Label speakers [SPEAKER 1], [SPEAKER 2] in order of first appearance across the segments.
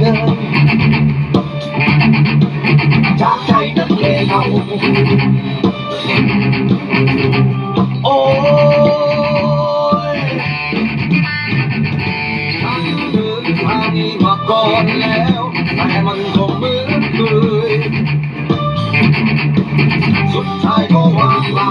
[SPEAKER 1] เลยจากใจนักเลงเอาโอ้ยฉันเดินทางนี้มาก่อนแล้วแต่มันก็เหมือนเคยสุดท้ายก็ว่างเปล่า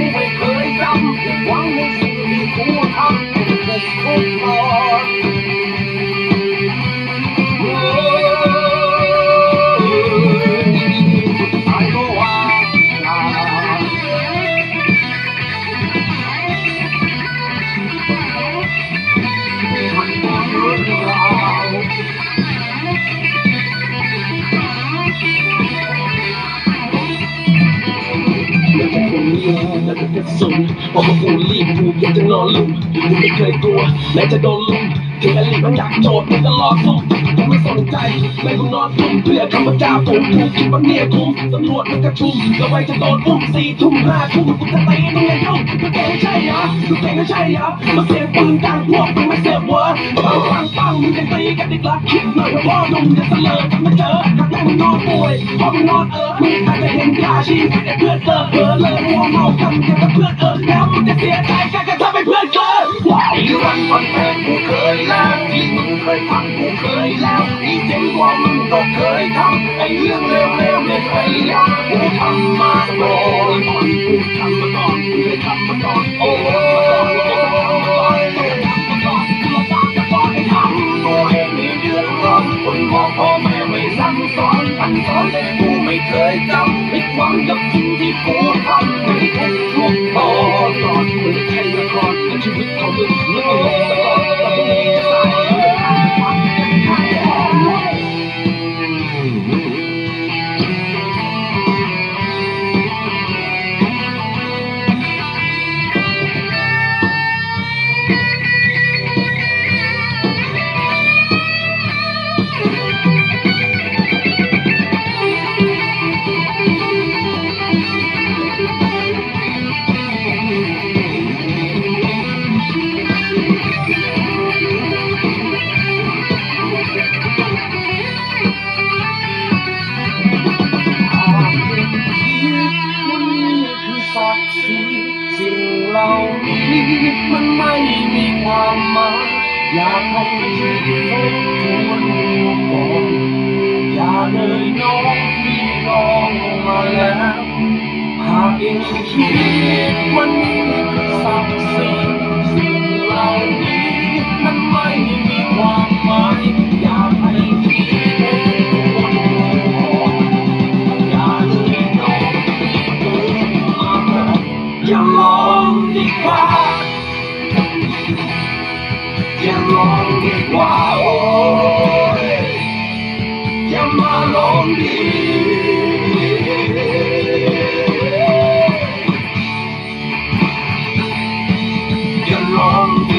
[SPEAKER 1] ระ
[SPEAKER 2] สุนพอมากูรีบกูอยากจะนอนลุมกูไม่เคยกลัวแม้จะโดนลุมถึงอลีมันอยากโจทย์มันก็รอส่งกูไม่สนใจไม่กูนอนลุมเพื่อคำว่าจ้าผมกูคิดว่าเนี่ยคุ้มตำรวจมันกระชุ่มแล้วไว้จะโดนอุ้มสี่ทุ่มห้าทุ่มกูจะตีมึงไงยุ่งกูเก่งใช่เหรอกูเก่งก็ใช่เหรอมาเสียงปืนดังพวกมึงไม่เสียเวอร์ปังปังปังมึงจะตีกันอีกละคิดหน่อยว่าพ่อหนุ่มจะเสลอกันมาเจอ ม่มึงนอนป่วยพอมึงนอนเออมึงอาจจะเห็นยาชีพแต่เพื่อนเออเออเลยมัวเมากันกับเพื่อนเออแล้วมึงจะเสียใจกันก็ทำให้เพื่อนเกินว้าว
[SPEAKER 1] ไอ้รันมันแพงกูเคยแล้วที่มึงเคยฟังกูเคยแล้วที่เจ๋งกว่ามึงก็เคยทำไอ้เรื่องเร็วๆไม่เคยย้ำกูทำมาก่อนกูทำมาก่อน ไม่เคยจำผิดหวังกับ สิ่งสิ่งเหล่านี้มันไม่มีความหมายอยากให้คิดทบทวนดูก่อนอย่าเลยน้องที่น้องมาแล้วหากเองคิดมันคือศักดิ์ศรี อย่ามองดีกว่าอย่ามองดีกว่าโอ้ยอย่ามาลองดีอย่าลอง